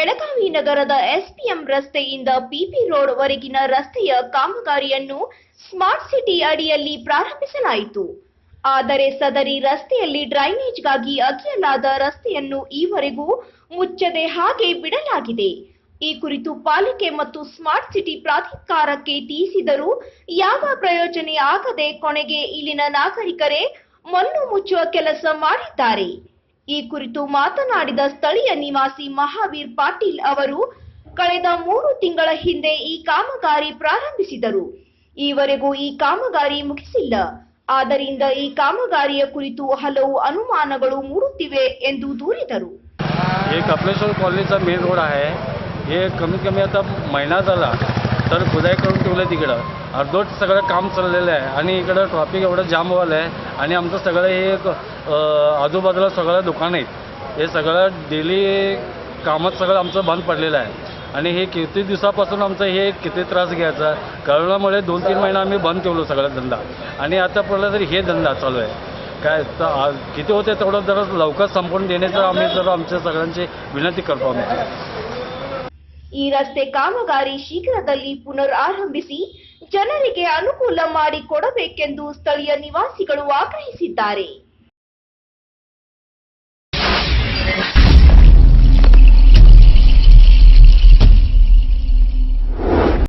ಪಟ್ಟಣದ ಎಸ್ಪಿಎಂ ರಸ್ತೆಯಿಂದ ಪಿಪಿ ರೋಡ್ ವರೆಗಿನ ರಸ್ತೆಯ ಕಾಮಗಾರಿಯನ್ನು ಸ್ಮಾರ್ಟ್ ಸಿಟಿ ಅಡಿಯಲ್ಲಿ ಪ್ರಾರಂಭಿಸಲಾಯಿತು. ಆದರೆ ಸದರಿ ರಸ್ತೆಯಲ್ಲಿ ಡ್ರೈನೇಜ್ಗಾಗಿ ಅಗಿಯಲಾದ ರಸ್ತೆಯನ್ನು ಈವರೆಗೂ ಮುಚ್ಚದೆ ಹಾಗೆ ಬಿಡಲಾಗಿದೆ. ಈ ಕುರಿತು ಪಾಲಿಕೆ ಮತ್ತು ಸ್ಮಾರ್ಟ್ ಸಿಟಿ ಪ್ರಾಧಿಕಾರಕ್ಕೆ ತಿಳಿಸಿದರೂ ಯಾವ ಪ್ರಯೋಜನೆ ಆಗದೆ ಕೊನೆಗೆ ಇಲ್ಲಿನ ನಾಗರಿಕರೇ ಮಣ್ಣು ಮುಚ್ಚುವ ಕೆಲಸ ಮಾಡಿದ್ದಾರೆ. ಈ ಕುರಿತು ಮಾತನಾಡಿದ ಸ್ಥಳೀಯ ನಿವಾಸಿ ಮಹಾವೀರ್ ಪಾಟೀಲ್ ಅವರು ಕಳೆದ ಮೂರು ತಿಂಗಳ ಹಿಂದೆ ಈ ಕಾಮಗಾರಿ ಪ್ರಾರಂಭಿಸಿದರು ಈವರೆಗೂ ಈ ಕಾಮಗಾರಿ ಮುಗಿಸಿಲ್ಲ ಆದ್ದರಿಂದ ಈ ಕಾಮಗಾರಿಯ ಕುರಿತು ಹಲವು ಅನುಮಾನಗಳು ಮೂಡುತ್ತಿವೆ ಎಂದು ದೂರಿದರು हे कपलेश्वर कॉलनीचा मेन रोड आहे हे कमीत कमी आता महिना झाला तर खुदाई करून ठेवलं तिकडं. अर्धोट सगळं काम चाललेलं आहे. आणि इकडं ट्रॉफिक एवढं जाम व्हायला आहे. आणि आमचं सगळं हे एक आजूबाजूला सगळं दुकान आहेत. हे सगळं डेली कामात सगळं आमचं बंद पडलेलं आहे. आणि हे किती दिवसापासून आमचं हे किती त्रास घ्यायचा? करोनामुळे दोन तीन महिना आम्ही बंद ठेवलो सगळा धंदा. आणि आता पडलं तरी हे धंदा चालू आहे. काय तर किती होते तेवढं जरा लवकर संपवून देण्याचं आम्ही जर आमच्या सगळ्यांची विनंती करतो आम्ही. ಈ ರಸ್ತೆ ಕಾಮಗಾರಿ ಶೀಘ್ರದಲ್ಲಿ ಪುನರ್ ಆರಂಭಿಸಿ ಜನರಿಗೆ ಅನುಕೂಲ ಮಾಡಿಕೊಡಬೇಕೆಂದು ಸ್ಥಳೀಯ ನಿವಾಸಿಗಳು ಆಗ್ರಹಿಸಿದ್ದಾರೆ.